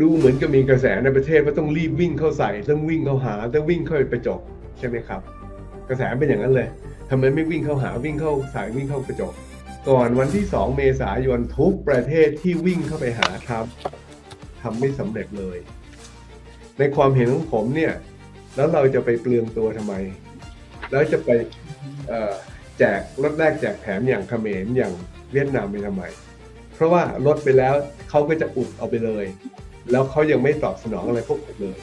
ดูเหมือนกับมีกระแสในประเทศว่าต้องรีบวิ่งเข้าใส่ต้องวิ่งเข้าหาต้องวิ่งเข้าไปจบใช่ไหมครับ กระแสเป็นอย่างนั้นเลยทำไมไม่วิ่งเข้าหาวิ่งเข้าใส่วิ่งเข้าไปจบก่อนวันที่ 2 เมษายนทุกประเทศที่วิ่งเข้าไปหาทรัมป์ทำไม่สำเร็จเลย ในความเห็นของผมเนี่ย แล้วเราจะไปเปลืองตัวทำไม แล้วจะไปแจกรถแรกแจกแถมอย่างเขมรอย่างเวียดนามไปทำไม เพราะว่าลดไปแล้วเขาก็จะอุบเอาไปเลย แล้วเขายังไม่ตอบสนองอะไรพวกผมเลย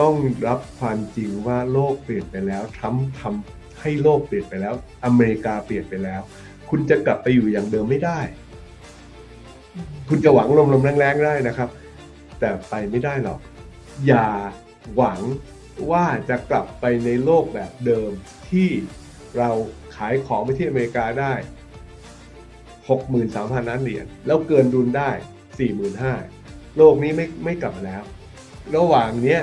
ต้องรับความจริงว่าโลกเปลี่ยนไปแล้วทรัมป์ทำให้โลกเปลี่ยนไปแล้ว อเมริกาเปลี่ยนไปแล้ว คุณจะกลับไปอยู่อย่างเดิมไม่ได้ คุณจะหวังลมๆแรงๆได้นะครับ แต่ไปไม่ได้หรอก อย่าหวังว่าจะกลับไปในโลกแบบเดิมที่เราขายของไปที่อเมริกาได้ 63,000 ล้านเหรียญแล้วเกินดุลได้ 45,000 โลกนี้ไม่ไม่กลับมาแล้ว ระหว่างเนี้ย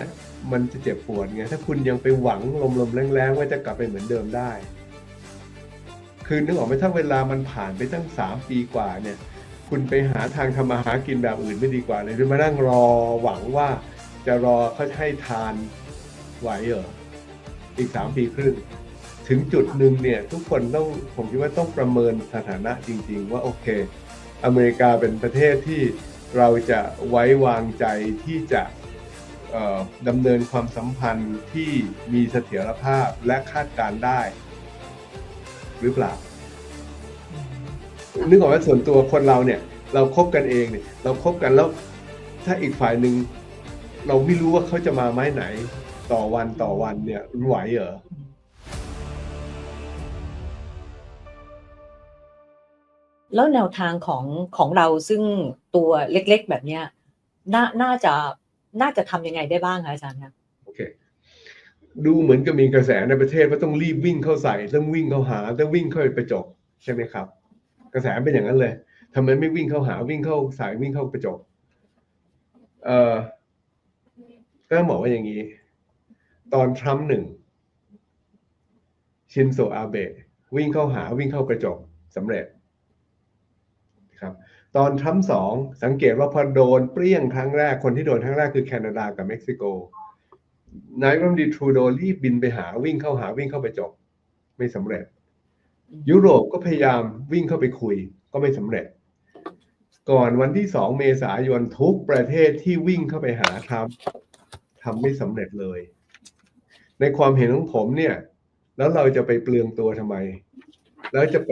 มันจะเจ็บปวดไงถ้าคุณยังไปหวังลมๆแรงๆว่าจะกลับไปเหมือนเดิมได้ คือนึกออกไหมถ้าเวลามันผ่านไปตั้งสามปีกว่าเนี่ย คุณไปหาทางทำมาหากินแบบอื่นไม่ดีกว่าเลยหรือมานั่งรอหวังว่าจะรอเขาให้ทานไหวเหรออีกสามปีครึ่งถึงจุดหนึ่งเนี่ยทุกคนต้องผมคิดว่าต้องประเมินสถานะจริง ๆ ว่าโอเค อเมริกาเป็นประเทศที่ เราจะไว้วางใจที่จะเอ่อดำเนินความสัมพันธ์ที่มีเสถียรภาพและคาดการณ์ได้ หรือเปล่า นึกออกว่าส่วนตัวคนเราเนี่ย เราคบกันเองเนี่ย เราคบกันแล้ว ถ้าอีกฝ่ายหนึ่งเราไม่รู้ว่าเขาจะมาไม้ไหน ต่อวันต่อวันเนี่ยไหวเหรอแล้วแนวทางของของเราซึ่ง ตัวเล็กๆ แบบเนี้ยน่าน่าจะน่าจะทำยังไงได้บ้างคะอาจารย์คะโอเคดูเหมือนกับมีกระแสในประเทศว่าต้องรีบวิ่งเข้าใส่ต้องวิ่งเข้าหาต้องวิ่งเข้าไปจบใช่ไหมครับ กระแสเป็นอย่างนั้นเลยทำไมไม่วิ่งเข้าหาวิ่งเข้าใส่วิ่งเข้าไปจบเอ่อก็ต้องบอกว่าอย่างนี้ ตอนทรัมป์หนึ่งชินโซอาเบะวิ่งเข้าหาวิ่งเข้ากระจกสำเร็จครับ ตอนทรัมป์สองสังเกตว่าพอโดนเปรี้ยงครั้งแรกคนที่โดนครั้งแรกคือแคนาดากับเม็กซิโกนายรัฐมนตรีทรูโดรีบบินไปหาวิ่งเข้าหาวิ่งเข้าไปจบ ไม่สำเร็จ ยุโรปก็พยายามวิ่งเข้าไปคุย ก็ไม่สำเร็จ ก่อนวันที่2เมษายนทุกประเทศที่วิ่งเข้าไปหาทรัมป์ทำไม่สำเร็จเลย ในความเห็นของผมเนี่ย แล้วเราจะไปเปลืองตัวทำไม แล้วจะไป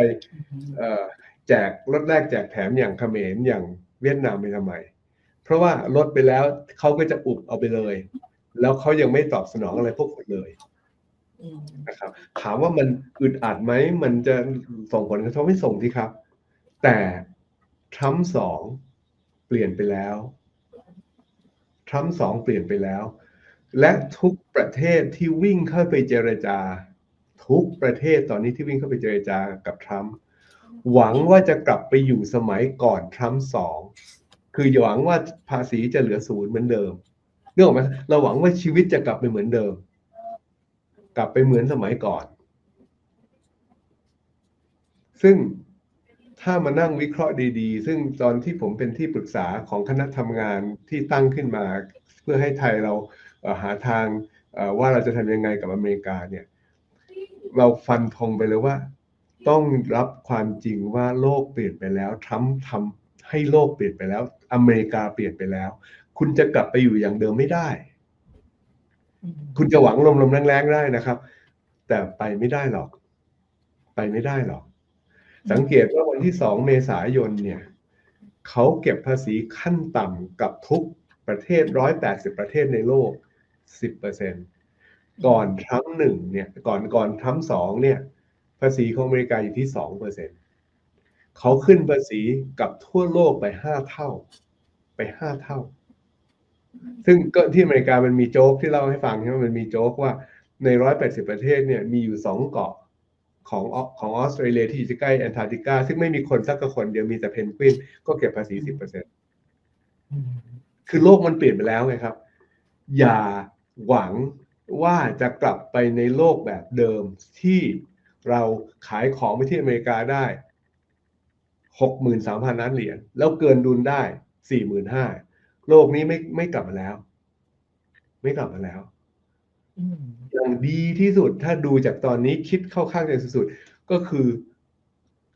แจกรถแรกแจกแถมอย่างเขมรอย่างเวียดนามไปทำไม เพราะว่าลดไปแล้วเขาก็จะอุบเอาไปเลย แล้วเขายังไม่ตอบสนองอะไรพวกคุณเลยอืมนะครับถามว่ามันอึดอัดไหม มันจะส่งผลกระทบไม่ส่งที่ครับ แต่ทรัมป์สองเปลี่ยนไปแล้วทรัมป์สองเปลี่ยนไปแล้ว และทุกประเทศที่วิ่งเข้าไปเจรจา ทุกประเทศตอนนี้ที่วิ่งเข้าไปเจรจากับทรัมป์ หวังว่าจะกลับไปอยู่สมัยก่อนทรัมป์สองคือหวังว่าภาษีจะเหลือศูนย์เหมือนเดิมเนื่องไหมเราหวังว่าชีวิตจะกลับไปเหมือนเดิม กลับไปเหมือนสมัยก่อน ซึ่งถ้ามานั่งวิเคราะห์ดีๆ ซึ่งตอนที่ผมเป็นที่ปรึกษาของคณะทำงานที่ตั้งขึ้นมา เพื่อให้ไทยเราเหาทางว่าเราจะทำยังไงกับอเมริกาเนี่ย เราฟันธงไปเลยว่า ต้องรับความจริงว่าโลกเปลี่ยนไปแล้วทรัมป์ทำให้โลกเปลี่ยนไปแล้ว อเมริกาเปลี่ยนไปแล้ว คุณจะกลับไปอยู่อย่างเดิมไม่ได้อืมคุณจะหวังลมๆแรงๆได้นะครับ แต่ไปไม่ได้หรอก ไปไม่ได้หรอก สังเกตว่าวันที่2เมษายนเนี่ยเขาเก็บภาษีขั้นต่ำกับทุกประเทศ180ประเทศในโลก10%ก่อนทรัมป์หนึ่งเนี่ย ก่อนก่อนทรัมป์สองเนี่ย ภาษีของอเมริกาอยู่ที่2%เปอร์เซ็นเขาขึ้นภาษีกับทั่วโลกไป5เท่า ไป5เท่า ซึ่งก็ที่อเมริกามันมีโจ๊กที่เล่าให้ฟังใช่ไหมมันมีโจ๊กว่าใน180ปดสิบประเทศเนี่ยมีอยู่2เกาะของอของออสเตรเลียที่อยู่ใกล้แอนตาร์กติกาซึ่งไม่มีคนสักคนเดียวมีแต่เพนกวินก็เก็บภาษี10%อืมคือโลกมันเปลี่ยนไปแล้วไงครับ อย่าหวังว่าจะกลับไปในโลกแบบเดิมที่ เราขายของไปที่อเมริกาได้ 63,000 ล้านเหรียญแล้วเกินดุลได้ 45,000โลกนี้ไม่ไม่กลับมาแล้ว ไม่กลับมาแล้วอย่างดีที่สุดถ้าดูจากตอนนี้คิดเข้าข้างใจสุดๆก็คือ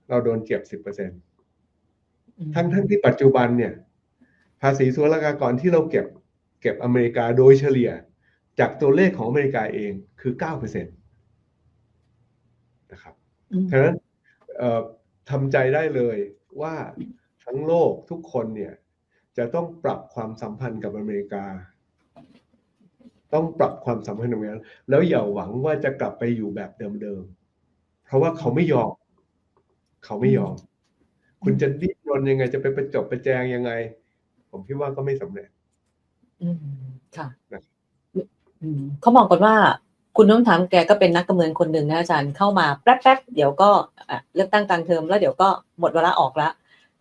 เราโดนเก็บสิบเปอร์เซ็นทั้งทั้งที่ปัจจุบันเนี่ย ภาษีศุลกากรที่เราเก็บ เก็บอเมริกาโดยเฉลี่ย จากตัวเลขของอเมริกาเองคือเก้าเปอร์เซ็นต นะครับอืมฉะนั้นเอ่อทำใจได้เลยว่าทั้งโลกทุกคนเนี่ย จะต้องปรับความสัมพันธ์กับอเมริกา ต้องปรับความสัมพันธ์กับอเมริกาแล้วอย่าหวังว่าจะกลับไปอยู่แบบเดิมๆเพราะว่าเขาไม่ยอม เขาไม่ยอม คุณจะดิ้นรนยังไง จะไปประจบประแจงยังไง ผมคิดว่าก็ไม่สำเร็จ อืมค่ะนะอืมเขามองกันว่า คุณน้องถามแกก็เป็นนักการเมืองคนหนึ่งนะอาจารย์เข้ามาแป๊บๆเดี๋ยวก็เลือกตั้งกลางเทอมแล้วเดี๋ยวก็หมดเวลาออกละ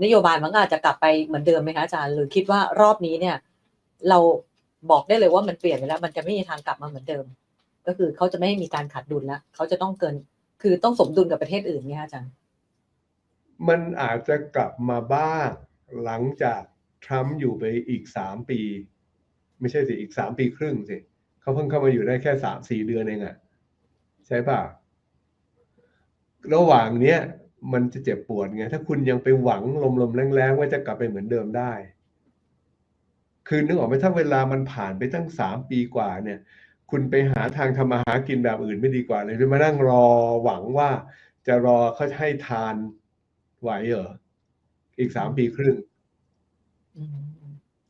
นโยบายมันก็อาจจะกลับไปเหมือนเดิมไหมคะอาจารย์ หรือคิดว่ารอบนี้เนี่ย เราบอกได้เลยว่ามันเปลี่ยนไปแล้ว มันจะไม่มีทางกลับมาเหมือนเดิม ก็คือเขาจะไม่ให้มีการขาดดุลแล้วเขาจะต้องเกิน คือต้องสมดุลกับประเทศอื่นเนี่ยอาจารย์ มันอาจจะกลับมาบ้างหลังจากทรัมป์อยู่ไปอีกสามปี ไม่ใช่สิอีกสามปีครึ่งสิ เขาเพิ่งเข้ามาอยู่ได้แค่สามสี่เดือนเองอะใช่ป่ะระหว่างเนี้ยมันจะเจ็บปวดไง ถ้าคุณยังไปหวังลมๆแรงๆว่าจะกลับไปเหมือนเดิมได้ คือนึกออกไหมถ้าเวลามันผ่านไปตั้งสามปีกว่าเนี่ย คุณไปหาทางทำมาหากินแบบอื่นไม่ดีกว่าเลยหรือมานั่งรอหวังว่าจะรอเขาให้ทานไหวเหรออีกสามปีครึ่ง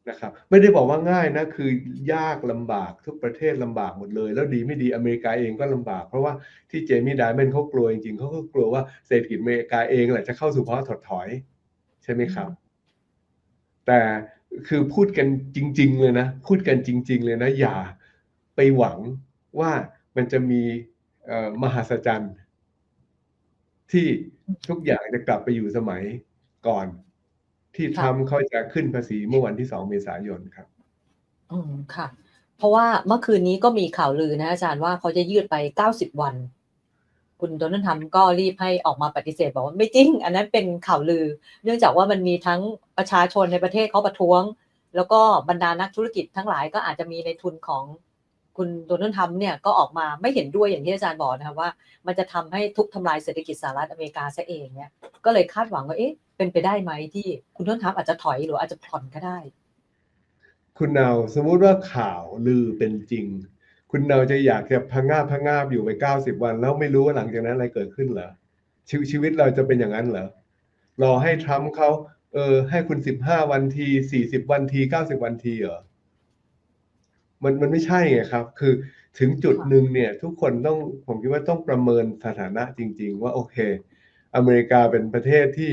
นะครับไม่ได้บอกว่าง่ายนะคือยากลำบากทุกประเทศลำบากหมดเลย แล้วดีไม่ดีอเมริกาเองก็ลำบาก เพราะว่าที่เจมี่ไดแมนเขากลัวจริงๆเขาก็กลัวว่าเศรษฐกิจอเมริกาเองแหละจะเข้าสู่ภาวะถดถอย ใช่ไหมครับ แต่คือพูดกันจริง ๆ เลยนะ พูดกันจริง ๆ เลยนะ อย่าไปหวังว่ามันจะมีมหัศจรรย์ที่ทุกอย่างจะกลับไปอยู่สมัยก่อน ที่ค่ะทำเขาจะขึ้นภาษีเมื่อวันที่สองเมษายนครับ อืมค่ะ เพราะว่าเมื่อคืนนี้ก็มีข่าวลือนะอาจารย์ว่าเขาจะยืดไปเก้าสิบวัน คุณโดนัลด์ทรัมป์ก็รีบให้ออกมาปฏิเสธบอกว่าไม่จริง อันนั้นเป็นข่าวลือ เนื่องจากว่ามันมีทั้งประชาชนในประเทศเขาประท้วง แล้วก็บรรดานักธุรกิจทั้งหลายก็อาจจะมีในทุนของคุณโดนัลด์ทรัมป์เนี่ยก็ออกมาไม่เห็นด้วยอย่างที่อาจารย์บอกนะคะว่า มันจะทำให้ทุบทำลายเศรษฐกิจสหรัฐอเมริกาซะเองเนี่ยก็เลยคาดหวังว่าเอ๊ะ เป็นไปได้ไหมที่คุณโดนัลด์ทรัมป์อาจจะถอยหรืออาจจะผ่อนก็ได้ คุณเนาสมมุติว่าข่าวลือเป็นจริง คุณเนาจะอยากจะพังงาบพังงาบอยู่ไปเก้าสิบวัน แล้วไม่รู้ว่าหลังจากนั้นอะไรเกิดขึ้นเหรอชวชีวิตเราจะเป็นอย่างนั้นเหรอรอให้ทรัมป์เขาเออ ให้คุณสิบห้าวันทีสี่สิบวันทีเก้าสิบวันทีเหรอมันมันไม่ใช่ไงครับ คือถึงจุดหนึ่งเนี่ย ทุกคนต้องผมคิดว่าต้องประเมินสถานะจริง ๆ ว่าโอเค อเมริกาเป็นประเทศที่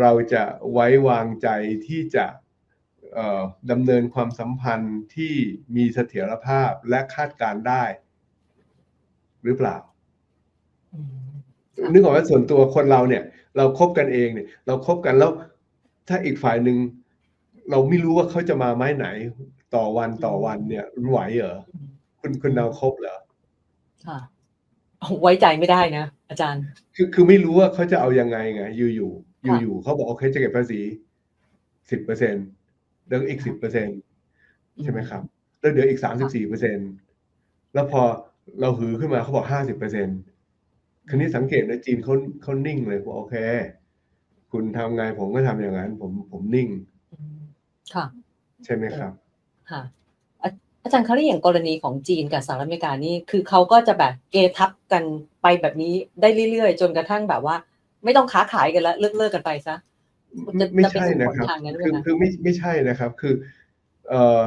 เราจะไว้วางใจที่จะเอ่อดำเนินความสัมพันธ์ที่มีเสถียรภาพและคาดการณ์ได้ หรือเปล่าอืมค่ะนึกออกว่าส่วนตัวคนเราเนี่ย เราคบกันเองเนี่ย เราคบกันแล้ว ถ้าอีกฝ่ายหนึ่งเราไม่รู้ว่าเขาจะมาไม้ไหน ต่อวันต่อวันเนี่ยไหวเหรออืมคุณคุณดาวคบเหรอค่ะไว้ใจไม่ได้นะอาจารย์ คือคือไม่รู้ว่าเขาจะเอายังไงไงอยู่อยู่ อยู่ค่ะอยู่เขาบอกโอเคจะเก็บภาษีสิบเปอร์เซ็นต์แล้วอีกสิบเปอร์เซ็นต์ใช่ไหมครับ แล้วเดี๋ยวอีกสามสิบสี่เปอร์เซ็นต์แล้วพอเราหือขึ้นมาเขาบอกห้าสิบเปอร์เซ็นต์คันนี้สังเกตนะจีนเขาเขานิ่งเลยว่าโอเค คุณทำไงผมก็ทำอย่างนั้น ผมผมนิ่งอืมค่ะ ใช่ไหมครับ ค่ะอาอาจารย์เขาได้อย่างกรณีของจีนกับสหรัฐอเมริกานี่คือเขาก็จะแบบเกทับกันไปแบบนี้ได้เรื่อยๆ จนกระทั่งแบบว่า ไม่ต้องค้าขายกันแล้วเลิกเลิกกันไปซะไม่ไม่ใช่นะครับจะเป็นผลทางนั้นด้วยคือนะคือไม่ไม่ใช่นะครับ คือเอ่อ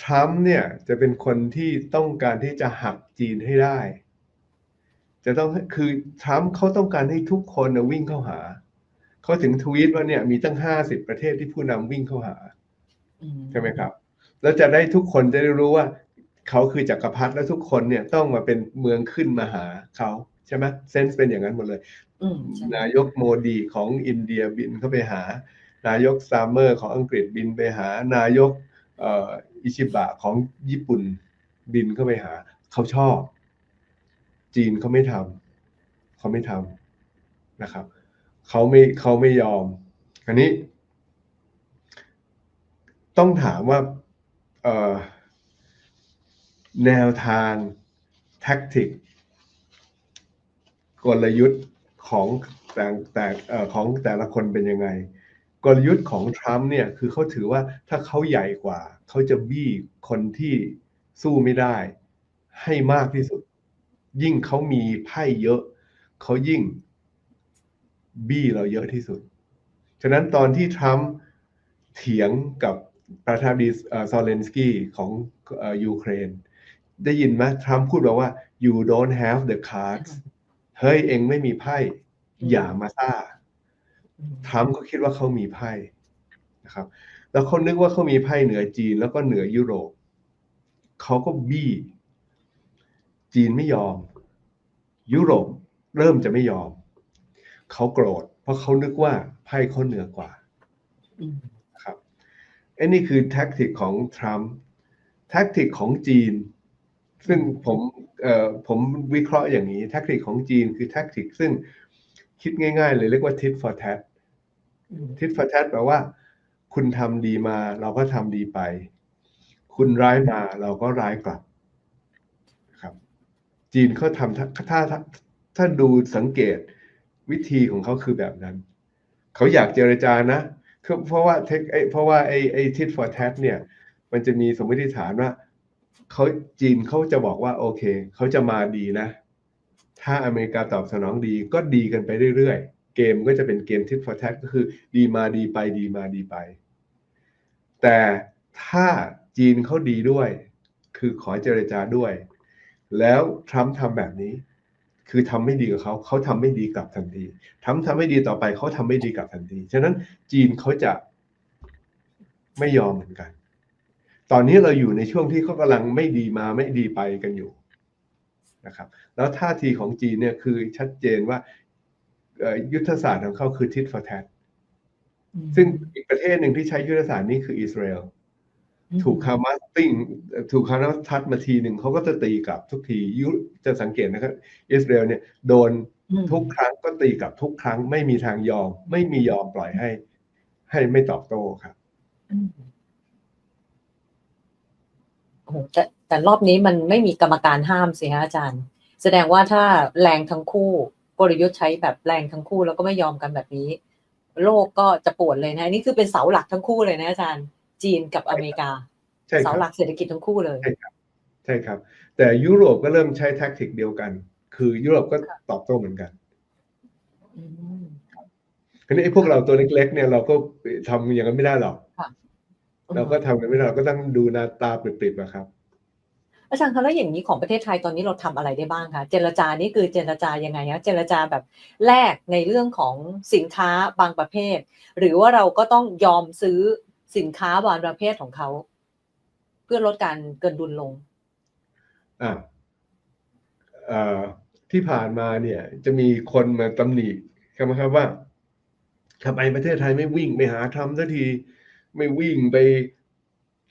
ทรัมป์เนี่ยจะเป็นคนที่ต้องการที่จะหักจีนให้ได้ จะต้องให้คือทรัมป์เขาต้องการให้ทุกคนนะวิ่งเข้าหาเขาถึงทวีตว่าเนี่ยมีตั้งห้าสิบประเทศที่ผู้นำวิ่งเข้าหาอืใช่ไหมครับ แล้วจะได้ทุกคนจะได้รู้ว่าเขาคือจักรพรรดิและทุกคนเนี่ยต้องมาเป็นเมืองขึ้นมาหาเขาใช่ไหมเซนส์เป็นอย่างนั้นหมดเลยอืมใช่ นายกโมดีของอินเดียบินเข้าไปหา นายกซามเมอร์ของอังกฤษบินไปหา นายกอิชิบะของญี่ปุ่นบินเข้าไปหา เขาชอบ จีนเขาไม่ทำเขาไม่ทำนะครับเขาไม่เขาไม่ยอมอันนี้ ต้องถามว่าแนวทางแท็กติกกลยุทธ์ ของแต่แต่ของแต่ละคนเป็นยังไง กลยุทธ์ของทรัมป์เนี่ยคือเขาถือว่าถ้าเขาใหญ่กว่า เขาจะบี้คนที่สู้ไม่ได้ ให้มากที่สุด ยิ่งเขามีไพ่เยอะ เขายิ่งบี้เราเยอะที่สุด ฉะนั้นตอนที่ทรัมป์เถียงกับประธานาธิบดีเอ่อซอเลนสกี้ของยูเครน ได้ยินไหมทรัมป์พูดบอกว่า you don't have the cards เฮ้ยเองไม่มีไพ่อย่ามาซ่าอืมทรัมป์ก็คิดว่าเขามีไพ่นะครับ แล้วเขานึกว่าเขามีไพ่เหนือจีนแล้วก็เหนือยุโรปเขาก็บี้จีนไม่ยอม ยุโรปเริ่มจะไม่ยอม เขาโกรธ เพราะเขานึกว่าไพ่เขาเหนือกว่าอืมนะครับไอ้นี่คือแท็กติกของทรัมป์แท็กติกของจีน ซึ่งผมเอ่อ ผมวิเคราะห์อย่างนี้แท็กติกของจีนคือแท็กติกซึ่งคิดง่าย ๆ เลยเรียกว่า tit for tat อืม tit for tat แปลว่า คุณทำดีมา เราก็ทำดีไป คุณร้ายมาเราก็ร้ายกลับครับ จีนเขาทำถ้าถ้าถ้าดูสังเกตวิธีของเขาคือแบบนั้น เขาอยากเจรจานะเพราะว่าเทคเพราะว่าไอไอ tit for tat เนี่ย มันจะมีสมมติฐานว่า เขาจีนเขาจะบอกว่าโอเคเขาจะมาดีนะ ถ้าอเมริกาตอบสนองดีก็ดีกันไปเรื่อยๆ เกมก็จะเป็นเกม tit for tat ก็คือดีมาดีไปดีมาดีไป แต่ถ้าจีนเขาดีด้วย คือขอเจรจาด้วย แล้วทรัมป์ทำแบบนี้ คือทำไม่ดีกับเขาเขาทำไม่ดีกลับทันทีทรัมป์ทำไม่ดีต่อไปเขาทำไม่ดีกลับทันที ฉะนั้นจีนเขาจะไม่ยอมเหมือนกัน ตอนนี้เราอยู่ในช่วงที่เขากำลังไม่ดีมาไม่ดีไปกันอยู่นะครับแล้วท่าทีของจีนเนี่ยคือชัดเจนว่าเอ่อยุทธศาสตร์ของเขาคือ tit for tat อืมซึ่งอีกประเทศหนึ่งที่ใช้ยุทธศาสตร์นี้คืออิสราเอลถูกฮามาสติ้งถูกฮามาสทัดมาทีหนึ่งเขาก็จะตีกลับทุกทียุจะสังเกตนะครับอิสราเอลเนี่ยโดนอืมทุกครั้งก็ตีกลับทุกครั้งไม่มีทางยอม ไม่มียอมปล่อยให้ ให้ไม่ตอบโต้ครับอืม โอ้โหแต่แต่รอบนี้มันไม่มีกรรมการห้ามสิฮะอาจารย์ แสดงว่าถ้าแรงทั้งคู่กลยุทธ์ใช้แบบแรงทั้งคู่แล้วก็ไม่ยอมกันแบบนี้ โลกก็จะปวดเลยนะอันนี่คือเป็นเสาหลักทั้งคู่เลยนะอาจารย์ จีนกับอเมริกาใช่คเสารับหลักเศรษฐกิจทั้งคู่เลยใช่ครับ แต่ยุโรปก็เริ่มใช้แท็กติกเดียวกัน คือยุโรปก็ตอบโต้เหมือนกันอืมคราวนี้ไอ้พวกเราตัวเล็กๆเนี่ยเราก็ทำอย่างนั้นไม่ได้หรอก เราก็ทำกันไม่ได้เราก็ต้องดูหน้าตาปริบๆนะครับ อาจารย์คะแล้วอย่างนี้ของประเทศไทยตอนนี้เราทำอะไรได้บ้างคะเจรจานี่คือเจรจายังไงคะเจรจาแบบแลกในเรื่องของสินค้าบางประเภท หรือว่าเราก็ต้องยอมซื้อสินค้าบางประเภทของเขาเพื่อลดการเกินดุลลงอ่าเอ่อที่ผ่านมาเนี่ย จะมีคนมาตำหนิใช่ไหมครับว่าทำไมประเทศไทยไม่วิ่งไปหาทำสักที ไม่วิ่งไป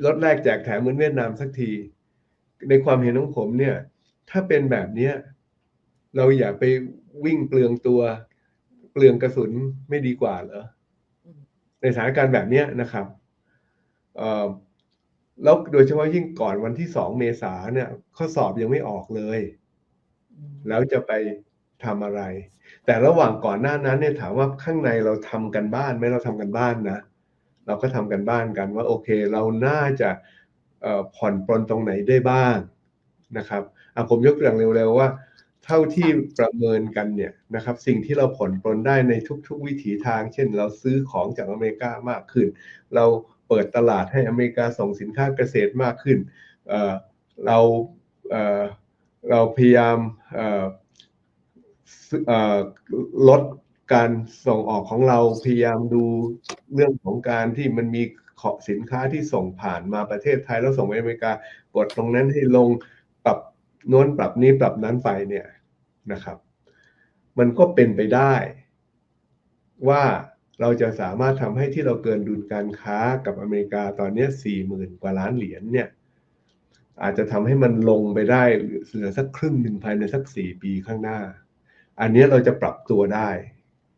ลดแลกแจกแถมเหมือนเวียดนามสักที ในความเห็นของผมเนี่ย ถ้าเป็นแบบเนี้ยเราอย่าไปวิ่งเปลืองตัวเปลืองกระสุนไม่ดีกว่าเหรออืมในสถานการณ์แบบเนี้ยนะครับเอ่อแล้วโดยเฉพาะยิ่งก่อนวันที่สองเมษาเนี่ย ข้อสอบยังไม่ออกเลย แล้วจะไปทำอะไร แต่ระหว่างก่อนหน้านั้นเนี่ยถามว่าข้างในเราทำกันบ้านไหมเราทำกันบ้านนะ เราก็ทำกันบ้านกันว่าโอเค เราน่าจะผ่อนปลนตรงไหนได้บ้างนะครับผมยกตัวอย่างเร็วๆว่า เท่าที่ประเมินกันเนี่ยนะครับ สิ่งที่เราผ่อนปลนได้ในทุก ๆ วิถีทาง เช่น เราซื้อของจากอเมริกามากขึ้น เราเปิดตลาดให้อเมริกาส่งสินค้าเกษตรมากขึ้นเเราเเราพยายามลด การส่งออกของเราพยายามดูเรื่องของการที่มันมีขอสินค้าที่ส่งผ่านมาประเทศไทยแล้วส่งไปอเมริกากดตรงนั้นให้ลงปรับโน้นปรับนี้ปรับนั้นไปเนี่ยนะครับ มันก็เป็นไปได้ ว่าเราจะสามารถทำให้ที่เราเกินดุลการค้ากับอเมริกาตอนนี้สี่หมื่นกว่าล้านเหรียญเนี่ยอาจจะทำให้มันลงไปได้เหลือสักครึ่งหนึ่งภายในสักสี่ปีข้างหน้า อันนี้เราจะปรับตัวได้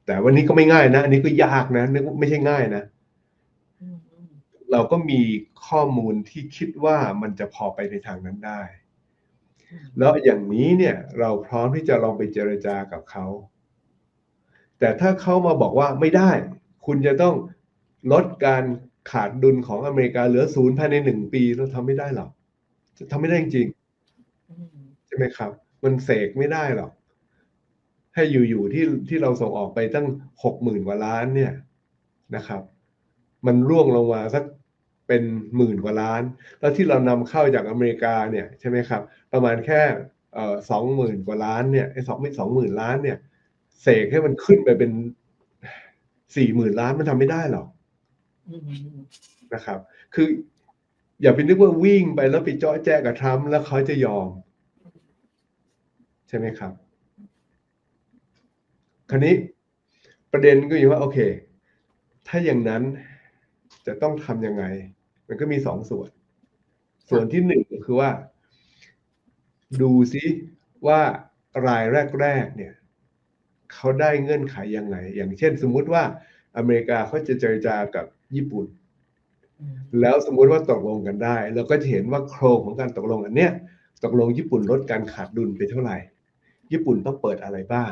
แต่วันนี้ก็ไม่ง่ายนะ อันนี้ก็ยากนะนึกไม่ใช่ง่ายนะ เราก็มีข้อมูลที่คิดว่ามันจะพอไปในทางนั้นได้ แล้วอย่างนี้เนี่ย เราพร้อมที่จะลองไปเจรจากับเขา แต่ถ้าเขามาบอกว่าไม่ได้ คุณจะต้องลดการขาดดุลของอเมริกาเหลือศูนย์ภายในหนึ่งปีเราทำไม่ได้หรอกจะทำไม่ได้จริงใช่ไหมครับ มันเสกไม่ได้หรอก ให้อยู่ๆที่ที่เราส่งออกไปตั้งหกหมื่นกว่าล้านเนี่ยนะครับ มันร่วงลงมาสักเป็นหมื่นกว่าล้าน แล้วที่เรานำเข้าจากอเมริกาเนี่ยใช่ไหมครับ ประมาณแค่เอ่อสองหมื่นกว่าล้านเนี่ยไอ้สองไม่สองหมื่นล้านเนี่ยเสกให้มันขึ้นไปเป็นสี่หมื่นล้านมันทำไม่ได้หรอกนะครับ คือ อย่าไปนึกว่าวิ่งไปแล้วไปเจาะแจ้กับทรัมป์แล้วเขาจะยอม ใช่ไหมครับ คราวนี้ประเด็นก็อยู่ว่าโอเค ถ้าอย่างนั้นจะต้องทำยังไง มันก็มีสองส่วน ส่วนที่หนึ่งก็คือว่า ดูซิว่ารายแรกๆเนี่ยเขาได้เงื่อนไขยังไง อย่างเช่น สมมุติว่าอเมริกาเขาจะเจรจากับญี่ปุ่นอืมแล้วสมมุติว่าตกลงกันได้ เราก็จะเห็นว่าโครงของการตกลงอันเนี้ยตกลงญี่ปุ่นลดการขาดดุลไปเท่าไหร่ ญี่ปุ่นต้องเปิดอะไรบ้าง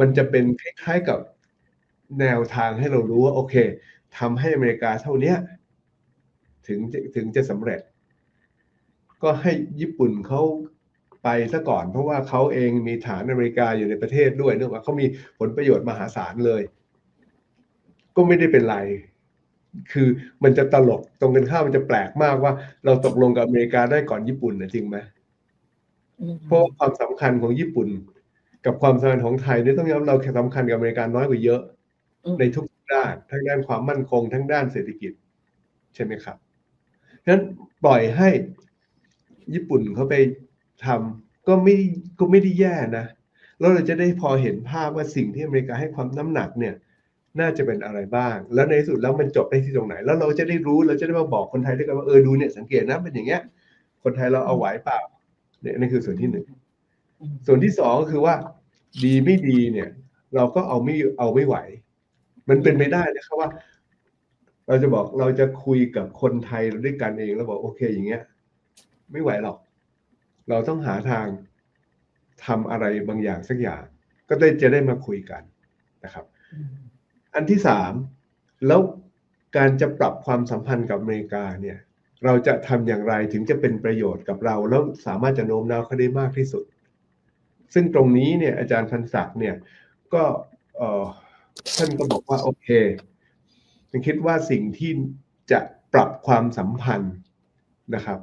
มันจะเป็นคล้ายๆกับแนวทางให้เรารู้ว่า โอเคทำให้อเมริกาเท่าเนี้ยถึงจะถึงจะสำเร็จ ก็ให้ญี่ปุ่นเขาไปซะก่อน เพราะว่าเขาเองมีฐานอเมริกาอยู่ในประเทศด้วยเนื่องจากเขามีผลประโยชน์มหาศาลเลย ก็ไม่ได้เป็นไร คือมันจะตลกตรงกันข้ามมันจะแปลกมากว่า เราตกลงกับอเมริกาได้ก่อนญี่ปุ่นนะจริงไหมอืมเพราะความสำคัญของญี่ปุ่น กับความสำคัญของไทยเนี่ยต้องยอมรับเราแค่สำคัญกับอเมริกาน้อยกว่าเยอะอืมในทุกด้านทั้งด้านความมั่นคงทั้งด้านเศรษฐกิจ ใช่ไหมครับฉะนั้นปล่อยให้ญี่ปุ่นเขาไปทำก็ไม่ก็ไม่ได้แย่นะแล้วเราจะได้พอเห็นภาพว่าสิ่งที่อเมริกาให้ความน้ำหนักเนี่ย น่าจะเป็นอะไรบ้าง แล้วในที่สุดแล้วมันจบได้ที่ตรงไหน แล้วเราจะได้รู้เราจะได้มาบอกคนไทยด้วยกันว่าเออดูเนี่ยสังเกตนะเป็นอย่างเงี้ย คนไทยเราเอาไหวเปล่าเนี่ยนั่นคือส่วนที่หนึ่งอืม ส่วนที่สองก็คือว่า ดีไม่ดีเนี่ย เราก็เอาไม่เอาไม่ไหว มันเป็นไม่ได้นะครับว่า เราจะบอกเราจะคุยกับคนไทยด้วยกันเองแล้วบอกโอเคอย่างเงี้ย ไม่ไหวหรอก เราต้องหาทางทำอะไรบางอย่างสักอย่าง ก็ได้จะได้มาคุยกันนะครับ อันที่สามแล้วการจะปรับความสัมพันธ์กับอเมริกาเนี่ย เราจะทำอย่างไรถึงจะเป็นประโยชน์กับเรา แล้วสามารถจะโน้มน้าวเขาได้มากที่สุด ซึ่งตรงนี้เนี่ยอาจารย์พันศักดิ์เนี่ยก็ท่านก็บอกว่าโอเคฉันคิดว่าสิ่งที่จะปรับความสัมพันธ์นะครับ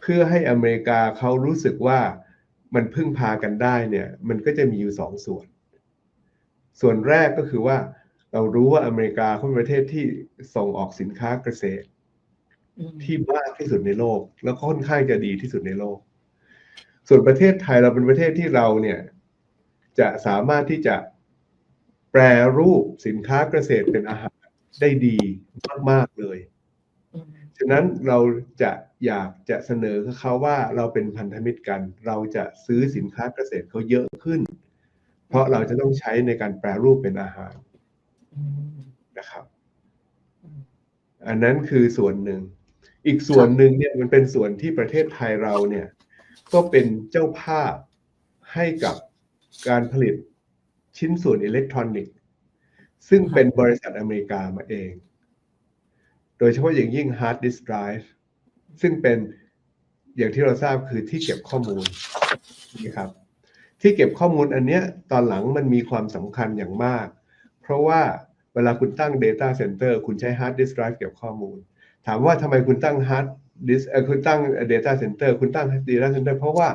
เพื่อให้อเมริกาเขารู้สึกว่ามันพึ่งพากันได้เนี่ย มันก็จะมีอยู่สองส่วน ส่วนแรกก็คือว่าเรารู้ว่าอเมริกาเขาเป็นประเทศที่ส่งออกสินค้าเกษตร ที่มากที่สุดในโลก แล้วค่อนข้างจะดีที่สุดในโลก ส่วนประเทศไทยเราเป็นประเทศที่เราเนี่ยจะสามารถที่จะแปรรูปสินค้าเกษตรเป็นอาหารได้ดีมาก ๆ เลย ฉะนั้นเราจะอยากจะเสนอเขาว่าเราเป็นพันธมิตรกัน เราจะซื้อสินค้าเกษตรเขาเยอะขึ้น เพราะเราจะต้องใช้ในการแปรรูปเป็นอาหารนะครับ อันนั้นคือส่วนหนึ่ง อีกส่วนหนึ่งเนี่ยมันเป็นส่วนที่ประเทศไทยเราเนี่ย ก็เป็นเจ้าภาพให้กับการผลิตชิ้นส่วนอิเล็กทรอนิกส์ ซึ่งเป็นบริษัทอเมริกามาเอง โดยเฉพาะอย่างยิ่ง hard disk drive ซึ่งเป็นอย่างที่เราทราบคือที่เก็บข้อมูลนะครับที่เก็บข้อมูลอันเนี้ยตอนหลังมันมีความสำคัญอย่างมาก เพราะว่าเวลาคุณตั้ง Data Center คุณใช้ Hard Disk Drive เก็บข้อมูล ถามว่าทำไมคุณตั้ง Hard Disk เอ่อคุณตั้ง Data Center คุณตั้ง Data Center เพราะว่า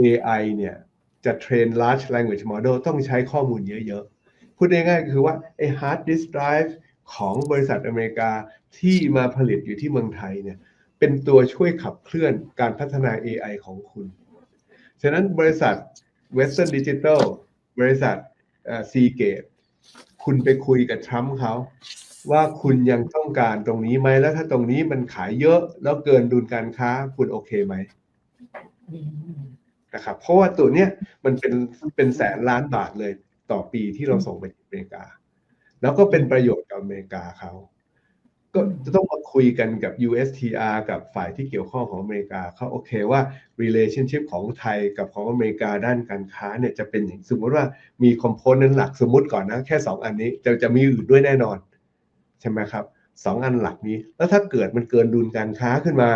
AI เนี่ยจะเทรน Large Language Model ต้องใช้ข้อมูลเยอะๆ พูดง่ายๆก็คือว่าไอ้ Hard Disk Drive ของบริษัทอเมริกาที่มาผลิตอยู่ที่เมืองไทยเนี่ยเป็นตัวช่วยขับเคลื่อนการพัฒนา AI ของคุณ ฉะนั้นบริษัท Western Digital บริษัทเอ่อ Seagate คุณไปคุยกับทรัมป์เขา ว่าคุณยังต้องการตรงนี้ไหมแล้วถ้าตรงนี้มันขายเยอะแล้วเกินดุลการค้าคุณโอเคไหมนะครับเพราะว่าตัวเนี้ยมันเป็นเป็นแสนล้านบาทเลยต่อปีที่เราส่งไปอเมริกา แล้วก็เป็นประโยชน์กับอเมริกาเขาก็จะต้องมาคุยกันกับ USTR กับฝ่ายที่เกี่ยวข้องของอเมริกาเขาโอเคว่า relationship ของไทยกับของอเมริกาด้านการค้าเนี่ยจะเป็นอย่างสมมติว่ามี component หลักสมมติก่อนนะ แค่ 2 อันนี้จะจะมีอื่นด้วยแน่นอน ใช่ไหมครับสองอันหลักนี้ แล้วถ้าเกิดมันเกินดุลการค้าขึ้นมา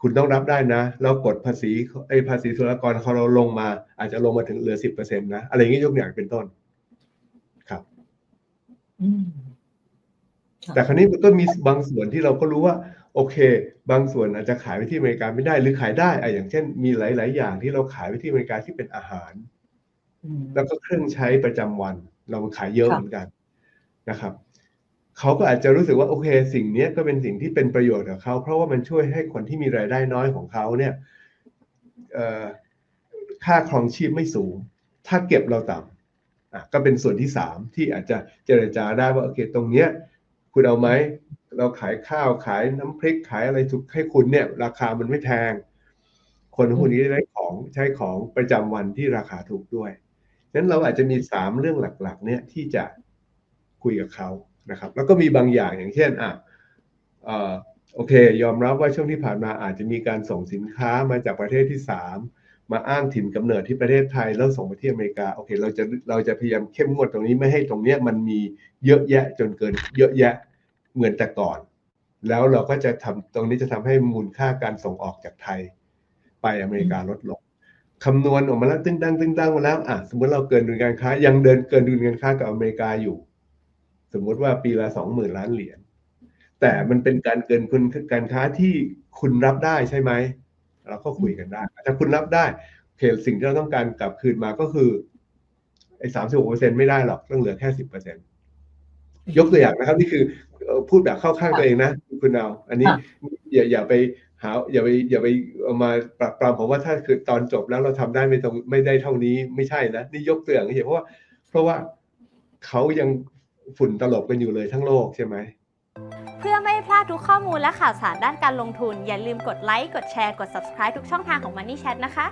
คุณต้องรับได้นะ แล้วกดภาษีไอ้ภาษีศุลกรเขาเราลงมา อาจจะลงมาถึงเหลือ10%นะ อะไรอย่างนี้ยกอย่างเป็นต้น ครับอืมแต่ครั้นี้มันก็มีบางส่วนที่เราก็รู้ว่า โอเค บางส่วนอาจจะขายไปที่อเมริกาไม่ได้หรือขายได้อะอย่างเช่น มีหลาย ๆ อย่างที่เราขายไปที่อเมริกาที่เป็นอาหารอืมแล้วก็เครื่องใช้ประจำวัน เราขายเยอะค่ะเหมือนกันนะครับ เขาก็อาจจะรู้สึกว่าโอเค สิ่งนี้ก็เป็นสิ่งที่เป็นประโยชน์กับเขา เพราะว่ามันช่วยให้คนที่มีรายได้น้อยของเขาเนี่ยค่าครองชีพไม่สูง ถ้าเก็บเราต่ำก็เป็นส่วนที่สามที่อาจจะเจรจาได้ว่าโอเค ตรงเนี้ยคุณเอาไหมเราขายข้าวขายน้ำพริกขายอะไรถูกให้คุณเนี่ย ราคามันไม่แพงคนพวกนี้ได้ของใช้ของประจำวันที่ราคาถูกด้วยนั้นเราอาจจะมีสามเรื่องหลัก ๆ เนี่ยที่จะคุยกับเขา นะครับ แล้วก็มีบางอย่างอย่างเช่นอะเอ่อโอเค ยอมรับว่าช่วงที่ผ่านมาอาจจะมีการส่งสินค้ามาจากประเทศที่สามมาอ้างถิ่นกำเนิดที่ประเทศไทยแล้วส่งไปที่อเมริกาโอเค เราจะเราจะพยายามเข้มงวดตรงนี้ไม่ให้ตรงเนี้ยมันมีเยอะแยะจนเกินเยอะแยะเหมือนแต่ก่อน แล้วเราก็จะทำตรงนี้จะทำให้มูลค่าการส่งออกจากไทย ไปอเมริกาลดลงคำนวณออกมาแล้วตึ้งดังตึ้งดังมาแล้วอะสมมติเราเกินดุลการค้ายังเดินเกินดุลการค้ากับอเมริกาอยู่ สมมติว่าปีละสองหมื่นล้านเหรียญแต่มันเป็นการเกินคุณการค้าที่คุณรับได้ใช่ไหมเราก็คุยกันได้ ถ้าคุณรับได้โอเคสิ่งที่เราต้องการกลับคืนมาก็คือไอ้สามสิบหกเปอร์เซ็นไม่ได้หรอกต้องเหลือแค่สิบเปอร์เซ็นยกตัวอย่างนะครับ นี่คือพูดแบบเข้าข้างตัวเองนะคุณเอาอันนี้อย่าอย่าไปหาอย่าไปอย่าไปเอามาปรับปรามผมว่าถ้าคือตอนจบแล้วเราทำได้ไม่ตรงไม่ได้เท่านี้ไม่ใช่นะนี่ยกตัวอย่างเฉยเพราะว่า เพราะว่าเขายัง ฝุ่นตลบกันอยู่เลยทั้งโลกใช่ไหมเพื่อไม่พลาดทุกข้อมูลและข่าวสารด้านการลงทุน อย่าลืมกดไลค์ กดแชร์ กด subscribe ทุกช่องทางของ Money Chat นะคะ